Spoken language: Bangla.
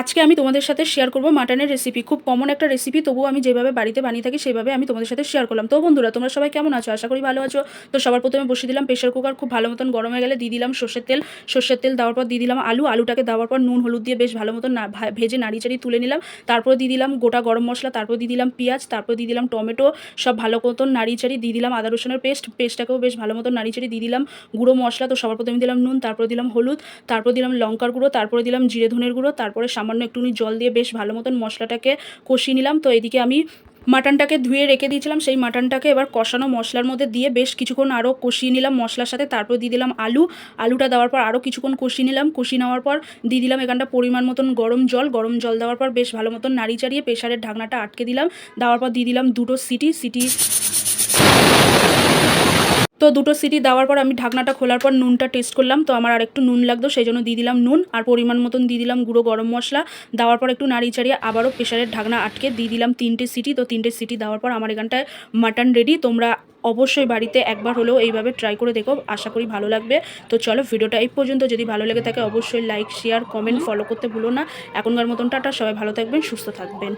আজকে আমি তোমাদের সাথে শেয়ার করব মাটনের রেসিপি খুব কমন একটা রেসিপি তবুও আমি যেভাবে বাড়িতে বানিয়ে থাকি, সেভাবে আমি তোমাদের সাথে শেয়ার করলাম। তো বন্ধুরা, তোমরা সবাই কেমন আছো? আশা করি ভালো আছো। তো সবার প্রথমে বসিয়ে দিলাম প্রেশার কুকার খুব ভালো মতন গরম হয়ে গেলে দিয়ে দিলাম সর্ষের তেল। সর্ষের তেল দেওয়ার পর দিয়ে দিলাম আলু। আলুটাকে দেওয়ার পর নুন, হলুদ দিয়ে বেশ ভালো মতন না ভেজে নাড়ি চাড়ি তুলে নিলাম। তারপর দিয়ে দিলাম গোটা গরম মশলা, তারপর দিয়ে দিলাম পেঁয়াজ, তারপর দিয়ে দিলাম টমেটো, সব ভালো মতন নাড়ি চাড়ি দিয়ে দিলাম আদা, রসুনের পেস্ট। পেস্টটাকেও বেশ ভালো মতন নাড়ি চাড়ি দিয়ে দিলাম গুঁড়ো মশলা। তো সবার প্রথমে দিলাম নুন, তারপর দিলাম হলুদ, তারপর দিলাম লঙ্কার গুঁড়ো, তারপরে দিলাম জিরে ধনের গুঁড়ো, তারপরে সামান্য একটুখানি জল দিয়ে বেশ ভালো মতন মশলাটাকে কষিয়ে নিলাম। তো এদিকে আমি মাটনটাকে ধুয়ে রেখে দিয়েছিলাম। সেই মাটনটাকে এবার কষানো মশলার মধ্যে দিয়ে বেশ কিছুক্ষণ আরও কষিয়ে নিলাম মশলার সাথে। তারপর দিয়ে দিলাম আলু। আলুটা দেওয়ার পর আরও কিছুক্ষণ কষিয়ে নিলাম। কষিয়ে নেওয়ার পর দিয়ে দিলাম এখানটা পরিমাণ মতন গরম জল। গরম জল দেওয়ার পর বেশ ভালো মতন নাড়ি চাড়িয়ে প্রেশারের ঢাকনাটা আটকে দিলাম। দেওয়ার পর দিয়ে দিলাম দুটো সিটি। সিটি তো দুটো সিটি দেওয়ার পর আমি ঢাকনাটা খোলার পর নুনটা টেস্ট করলাম। তো আমার আর একটু নুন লাগতো সেই জন্য দিয়ে দিলাম নুন আর পরিমাণ মতন দিয়ে দিলাম গুঁড়ো গরম মশলা। দেওয়ার পর একটু নাড়ি চাড়িয়ে আবারও প্রেশারের ঢাকনা আটকে দিয়ে দিলাম তিনটে সিটি। তো তিনটে সিটি দেওয়ার পর আমার এখানটায় মাটন রেডি তোমরা অবশ্যই বাড়িতে একবার হলেও এইভাবে ট্রাই করে দেখো, আশা করি ভালো লাগবে। তো চলো ভিডিওটা এই পর্যন্ত। যদি ভালো লেগে থাকে অবশ্যই লাইক শেয়ার কমেন্ট ফলো করতে ভুলো না। এখনকার মতন টাটা, সবাই ভালো থাকবেন, সুস্থ থাকবেন।